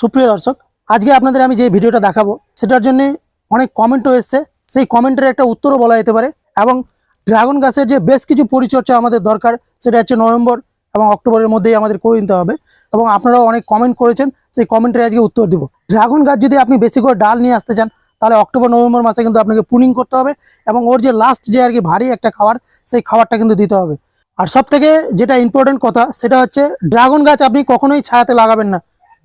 সুপ্রিয় দর্শক, আজকে আপনাদের আমি যে ভিডিওটা দেখাবো, সেটার জন্য অনেক কমেন্টও এসছে। সেই কমেন্টের একটা উত্তরও বলা যেতে পারে এবং ড্রাগন গাছের যে বেশ কিছু পরিচর্যা আমাদের দরকার, সেটা হচ্ছে নভেম্বর এবং অক্টোবরের মধ্যেই আমাদের করে নিতে হবে এবং আপনারাও অনেক কমেন্ট করেছেন, সেই কমেন্টের আজকে উত্তর দিব। ড্রাগন গাছ যদি আপনি বেশি করে ডাল নিয়ে আসতে চান, তাহলে অক্টোবর, নভেম্বর মাসে কিন্তু আপনাকে পুনিং করতে হবে এবং ওর যে লাস্ট যে আর কি ভারী একটা খাবার সেই খাবারটা কিন্তু দিতে হবে। আর সব থেকে যেটা ইম্পর্টেন্ট কথা, সেটা হচ্ছে ড্রাগন গাছ আপনি কখনোই ছায়াতে লাগাবেন না।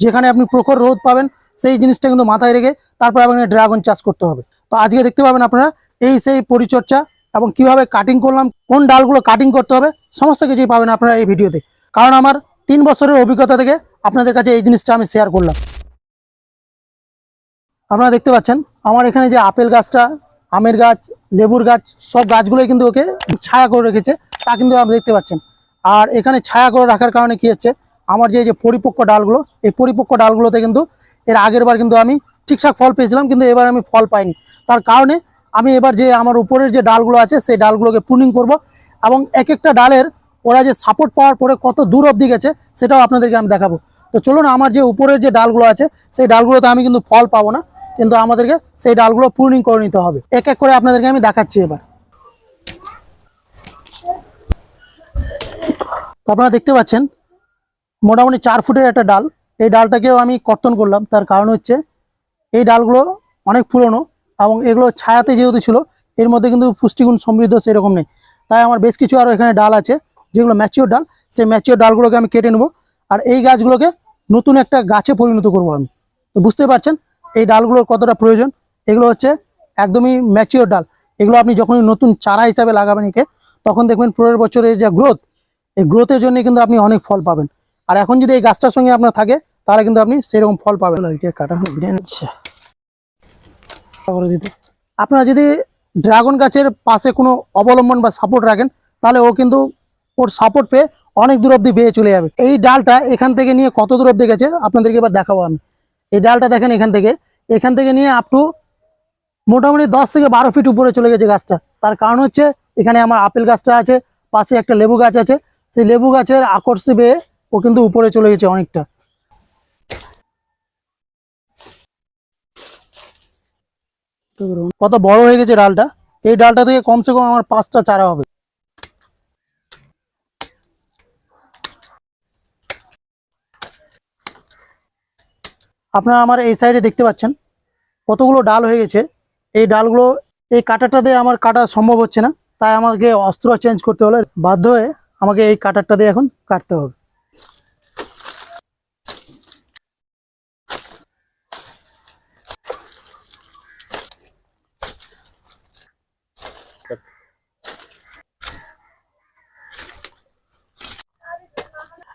যেখানে আপনি প্রখর রোদ পাবেন, সেই জিনিসটা কিন্তু মাথায় রেখে তারপর আপনাকে ড্রাগন চাষ করতে হবে। তো আজকে দেখতে পাবেন আপনারা এই সেই পরিচর্যা এবং কীভাবে কাটিং করলাম, কোন ডালগুলো কাটিং করতে হবে, সমস্ত কিছুই পাবেন আপনারা এই ভিডিওতে। কারণ আমার তিন বছরের অভিজ্ঞতা থেকে আপনাদের কাছে এই জিনিসটা আমি শেয়ার করলাম। আপনারা দেখতে পাচ্ছেন, আমার এখানে যে আপেল গাছটা, আমের গাছ, লেবুর গাছ, সব গাছগুলোই কিন্তু ওকে ছায়া করে রেখেছে, তা কিন্তু আপনি দেখতে পাচ্ছেন। আর এখানে ছায়া করে রাখার কারণে কি হচ্ছে আমার যে যে পরিপক্ক ডালগুলো, এই পরিপক্ক ডালগুলোতে কিন্তু এর আগের বার কিন্তু আমি ঠিকঠাক ফল পেয়েছিলাম, কিন্তু এবার আমি ফল পাইনি। তার কারণে আমি এবার যে, আমার উপরের যে ডালগুলো আছে, সেই ডালগুলোকে পুনিং করব এবং এক একটা ডালের ওরা যে সাপোর্ট পাওয়ার পরে কত দূর অবধি গেছে, সেটাও আপনাদেরকে আমি দেখাবো। তো চলুন, আমার যে উপরের যে ডালগুলো আছে, সেই ডালগুলোতে আমি কিন্তু ফল পাবো না, কিন্তু আমাদেরকে সেই ডালগুলো পূর্ণিং করে নিতে হবে। এক এক করে আপনাদেরকে আমি দেখাচ্ছি এবার। আপনারা দেখতে পাচ্ছেন মোটামুটি চার ফুটের একটা ডাল। এই ডালটাকেও আমি কর্তন করলাম। তার কারণ হচ্ছে এই ডালগুলো অনেক পুরনো এবং এগুলো ছায়াতে যেহেতু ছিল, এর মধ্যে কিন্তু পুষ্টিগুণ সমৃদ্ধ সেরকম নেই। তাই আমার বেশ কিছু আরও এখানে ডাল আছে, যেগুলো ম্যাচিওর ডাল। সেই ম্যাচিওর ডালগুলোকে আমি কেটে নেব আর এই গাছগুলোকে নতুন একটা গাছে পরিণত করব আমি। তো বুঝতে পারছেন, এই ডালগুলোর কতটা প্রয়োজন? এগুলো হচ্ছে একদমই ম্যাচিওর ডাল। এগুলো আপনি যখনই নতুন চারা হিসাবে লাগাবেন একে, তখন দেখবেন পরের বছরের যে গ্রোথ, এই গ্রোথের জন্য কিন্তু আপনি অনেক ফল পাবেন। আর এখন যদি এই গাছটার সঙ্গে আপনার থাকে তাহলে কিন্তু আপনি সেরকম ফল পাবেন। কাটা আচ্ছা করে দিতে আপনারা যদি ড্রাগন গাছের পাশে কোনো অবলম্বন বা সাপোর্ট রাখেন তাহলে ও কিন্তু ওর সাপোর্ট পেয়ে অনেক দূর অব্দি বেয়ে চলে যাবে। এই ডালটা এখান থেকে নিয়ে কত দূর অব্দি গেছে আপনাদেরকে এবার দেখাবো আমি। এই ডালটা দেখেন এখান থেকে। এখান থেকে নিয়ে আপ টু মোটামুটি দশ থেকে বারো ফিট উপরে চলে গেছে গাছটা। তার কারণ হচ্ছে এখানে আমার আপেল গাছটা আছে পাশে একটা লেবু গাছ আছে। সেই লেবু গাছের আকর্ষে বেয়ে ও কিন্তু উপরে চলে গেছে অনেকটা। কত বড় হয়ে গেছে ডালটা। এই ডালটা থেকে কমসে কম আমার পাঁচটা চারা হবে। আপনারা আমার এই সাইডে দেখতে পাচ্ছেন কতগুলো ডাল হয়ে গেছে। এই ডালগুলো, এই কাটারটা দিয়ে আমার কাটা সম্ভব হচ্ছে না। তাই আমাকে অস্ত্র চেঞ্জ করতে হলে বাধ্য হয়ে আমাকে এই কাটারটা দিয়ে এখন কাটতে হবে।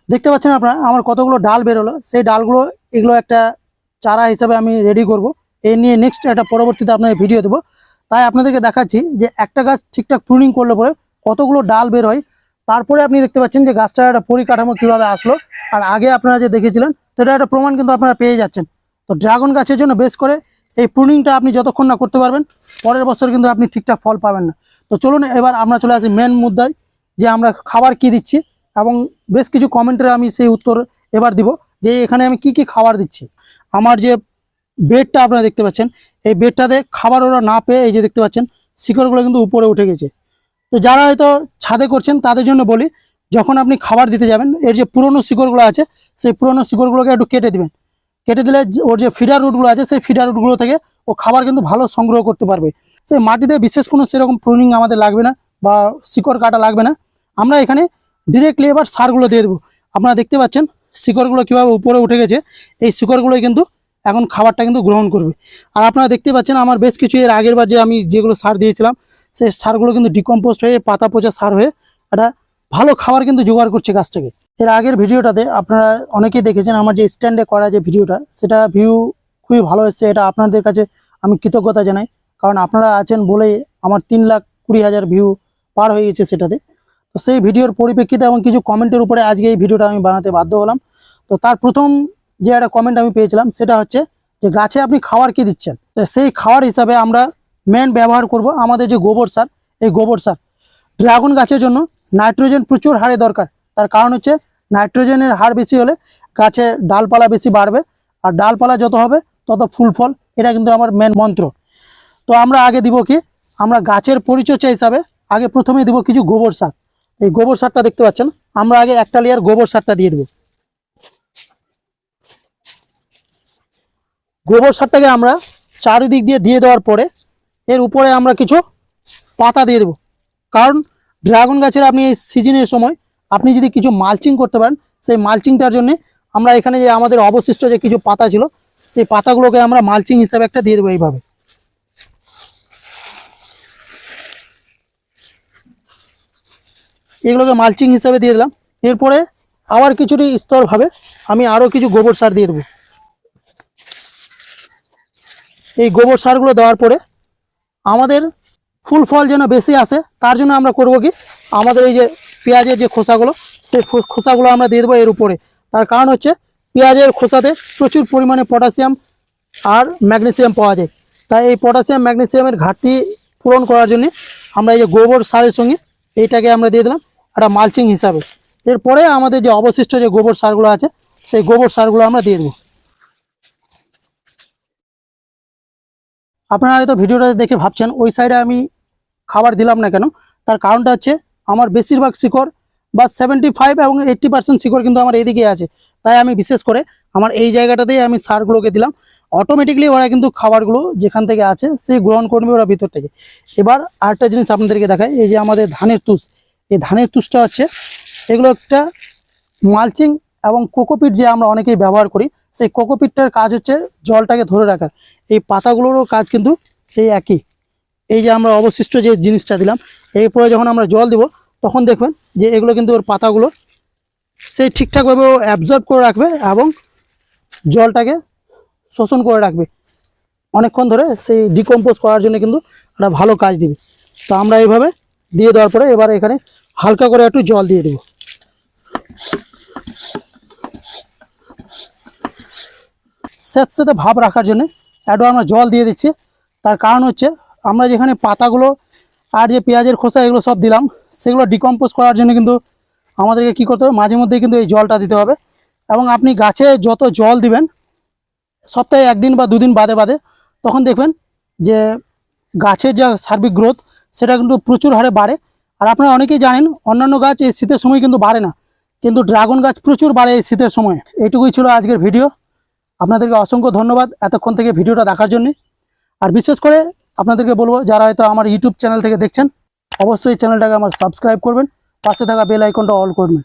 দেখতে পাচ্ছেন আপনারা, আমার কতগুলো ডাল বেরোলো। সেই ডালগুলো, এগুলো একটা চারা হিসাবে আমি রেডি করব। এই নিয়ে নেক্সট একটা পরবর্তীতে আপনার ভিডিও দেবো। তাই আপনাদেরকে দেখাচ্ছি যে একটা গাছ ঠিকঠাক প্রুনিং করলে পরে কতগুলো ডাল বের হয়। তারপরে আপনি দেখতে পাচ্ছেন যে গাছটার একটা পরিকাঠামো কীভাবে আসলো। আর আগে আপনারা যে দেখেছিলেন, সেটা একটা প্রমাণ কিন্তু আপনারা পেয়ে যাচ্ছেন। তো ড্রাগন গাছের জন্য বেশ করে এই প্রুনিংটা আপনি যতক্ষণ না করতে পারবেন, পরের বছর কিন্তু আপনি ঠিকঠাক ফল পাবেন না। তো চলুন এবার আমরা চলে আসি মেন মুদ্রায়, যে আমরা খাবার কি দিচ্ছি। এবং বেশ কিছু কমেন্টের আমি সেই উত্তর এবার দিব যে এখানে আমি কি কি খাবার দিচ্ছি। আমার যে বেডটা আপনারা দেখতে পাচ্ছেন, এই বেডটাতে খাবার ওরা না পেয়ে এই যে দেখতে পাচ্ছেন, শিকড়গুলো কিন্তু উপরে উঠে গেছে। তো যারা হয়তো ছাদে করছেন, তাদের জন্য বলি, যখন আপনি খাবার দিতে যাবেন, এর যে পুরনো শিকড়গুলো আছে, সেই পুরনো শিকড়গুলোকে একটু কেটে দিবেন। কেটে দিলে ওর যে ফিডার রুটগুলো আছে, সেই ফিডার রুটগুলো থেকে ও খাবার কিন্তু ভালো সংগ্রহ করতে পারবে। সেই মাটিতে বিশেষ কোনো সেরকম প্রুনিং আমাদের লাগবে না বা শিকড় কাটা লাগবে না। আমরা এখানে ডিরেক্টলি এবার সারগুলো দিয়ে দেবো। আপনারা দেখতে পাচ্ছেন, শিকড়গুলো কীভাবে উপরে উঠে গেছে, এই শিকড়গুলোই কিন্তু এখন খাবারটা কিন্তু গ্রহণ করবে। আর আপনারা দেখতে পাচ্ছেন, আমার বেশ কিছু এর আগের বার যে আমি যেগুলো সার দিয়েছিলাম, সেই সারগুলো কিন্তু ডিকম্পোস্ট হয়ে পাতা পচা সার হয়ে একটা ভালো খাবার কিন্তু জোগাড় করছে গাছটাকে এর আগের ভিডিওটাতে আপনারা অনেকেই দেখেছেন, আমার যে স্ট্যান্ডে করা যে ভিডিওটা, সেটা ভিউ খুবই ভালো এসছে, এটা আপনাদের কাছে আমি কৃতজ্ঞতা জানাই। কারণ আপনারা আছেন বলেই আমার তিন লাখ কুড়ি হাজার ভিউ পার হয়ে গেছে সেটাতে। তো সেই ভিডিওর পরিপ্রেক্ষিতে এবং কিছু কমেন্টের উপরে আজকে এই ভিডিওটা আমি বানাতে বাধ্য হলাম। তো তার প্রথম যে একটা কমেন্ট আমি পেয়েছিলাম, সেটা হচ্ছে যে গাছে আপনি খাওয়ার কি দিচ্ছেন? তো সেই খাওয়ার হিসাবে আমরা মেন ব্যবহার করব আমাদের যে গোবর সার, এই গোবর সার। ড্রাগন গাছের জন্য নাইট্রোজেন প্রচুর হারে দরকার। তার কারণ হচ্ছে নাইট্রোজেনের হার বেশি হলে গাছের ডালপালা বেশি বাড়বে আর ডালপালা যত হবে তত ফুল ফল, এটা কিন্তু আমার মেন মন্ত্র। তো আমরা আগে দিব কি? আমরা গাছের পরিচর্যা হিসাবে আগে প্রথমে দিব কিছু গোবর সার। এই গোবর সারটা দেখতে পাচ্ছেন? আমরা আগে একটা লেয়ার গোবর সারটা দিয়ে দেবো। গোবর সারটাকে আমরা চারিদিক দিয়ে দিয়ে দেওয়ার পরে এর উপরে আমরা কিছু পাতা দিয়ে দেবো। কারণ ড্রাগন গাছের আপনি এই সিজনের সময় আপনি যদি কিছু মালচিং করতে পারেন, সেই মালচিংটার জন্য আমরা এখানে যে আমাদের অবশিষ্ট যে কিছু পাতা ছিল, সেই পাতাগুলোকে আমরা মালচিং হিসাবে একটা দিয়ে দেবো এইভাবে। এগুলোকে মালচিং হিসাবে দিয়ে দিলাম। এরপরে আবার কিছুটি স্তরভাবে আমি আরও কিছু গোবর সার দিয়ে দেবো। এই গোবর সারগুলো দেওয়ার পরে আমাদের ফুল ফল যেন বেশি আসে, তার জন্য আমরা করব কি? আমাদের এই যে পেঁয়াজের যে খোসাগুলো, সেই খোসাগুলো আমরা দিয়ে দেবো এর উপরে। তার কারণ হচ্ছে পেঁয়াজের খোসাতে প্রচুর পরিমাণে পটাশিয়াম আর ম্যাগনেসিয়াম পাওয়া যায়। তাই এই পটাশিয়াম, ম্যাগনেসিয়ামের ঘাটতি পূরণ করার জন্য আমরা এই যে গোবর সারের সঙ্গে এইটাকে আমরা দিয়ে দিলাম। একটা মালচিং হিসাবে। এরপরে আমাদের যে অবশিষ্ট যে গোবর সারগুলো আছে, সেই গোবর সারগুলো আমরা দিয়ে দেবো। আপনারা হয়তো ভিডিওটা দেখে ভাবছেন, ওই সাইডে আমি খাবার দিলাম না কেন? তার কারণটা হচ্ছে, আমার বেশিরভাগ শিকড় বা সেভেন্টি ফাইভ এবং এইট্টি পার্সেন্ট শিকড় কিন্তু আমার এইদিকে আছে। তাই আমি বিশেষ করে আমার এই জায়গাটাতেই আমি সারগুলোকে দিলাম। অটোমেটিকলি ওরা কিন্তু খাবারগুলো যেখান থেকে আছে সে গ্রহণ করবে ওরা ভিতর থেকে। এবার আরেকটা জিনিস আপনাদেরকে দেখায় এই যে আমাদের ধানের তুষ। এই ধানের তুষটা হচ্ছে, এগুলো একটা মালচিং এবং কোকোপিট যে আমরা অনেকেই ব্যবহার করি, সেই কোকোপিটটার কাজ হচ্ছে জলটাকে ধরে রাখার। এই পাতাগুলোরও কাজ কিন্তু সেই একই। এই যে আমরা অবশিষ্ট যে জিনিসটা দিলাম, এরপরে যখন আমরা জল দিব, তখন দেখবেন যে এগুলো কিন্তু ওর পাতাগুলো সেই ঠিকঠাকভাবে ও অ্যাবজর্ব করে রাখবে এবং জলটাকে শোষণ করে রাখবে। অনেকক্ষণ ধরে সেই ডিকম্পোজ করার জন্য কিন্তু একটা ভালো কাজ দিবে। তো আমরা এইভাবে দিয়ে দেওয়ার পরে এবার এখানে হালকা করে একটু জল দিয়ে দেবো। স্যাঁতস্যাঁতে ভাব রাখার জন্য একটু আমরা জল দিয়ে দিচ্ছি। তার কারণ হচ্ছে আমরা যেখানে পাতাগুলো আর যে পেঁয়াজের খোসা এগুলো সব দিলাম, সেগুলো ডিকম্পোজ করার জন্য কিন্তু আমাদেরকে কী করতে হবে? মাঝে মধ্যেই কিন্তু এই জলটা দিতে হবে। এবং আপনি গাছে যত জল দিবেন, সপ্তাহে একদিন বা দুদিন বাদে বাদে, তখন দেখবেন যে গাছের যা সার্বিক গ্রোথ সেটা কিন্তু প্রচুর হারে বাড়ে। আর আপনারা অনেকেই জানেন, অন্যান্য গাছ এই শীতের সময় কিন্তু বাড়ে না। কিন্তু ড্রাগন গাছ প্রচুর বাড়ে এই শীতের সময়। এইটুকুই ছিল আজকের ভিডিও। আপনাদেরকে অসংখ্য ধন্যবাদ এতক্ষণ থেকে ভিডিওটা দেখার জন্য। আর বিশেষ করে আপনাদেরকে বলব, যারা হয়তো আমার ইউটিউব চ্যানেল থেকে দেখছেন, অবশ্যই চ্যানেলটাকে আমার সাবস্ক্রাইব করবেন, পাশে থাকা বেল আইকনটা অল করবেন।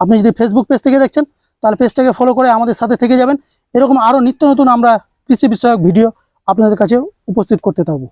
আপনি যদি ফেসবুক পেজ থেকে দেখছেন, তাহলে পেজটাকে ফলো করে আমাদের সাথে থেকে যাবেন। এরকম আরও নিত্য নতুন আমরা কৃষি বিষয়ক ভিডিও আপনাদের কাছে উপস্থিত করতে থাকব।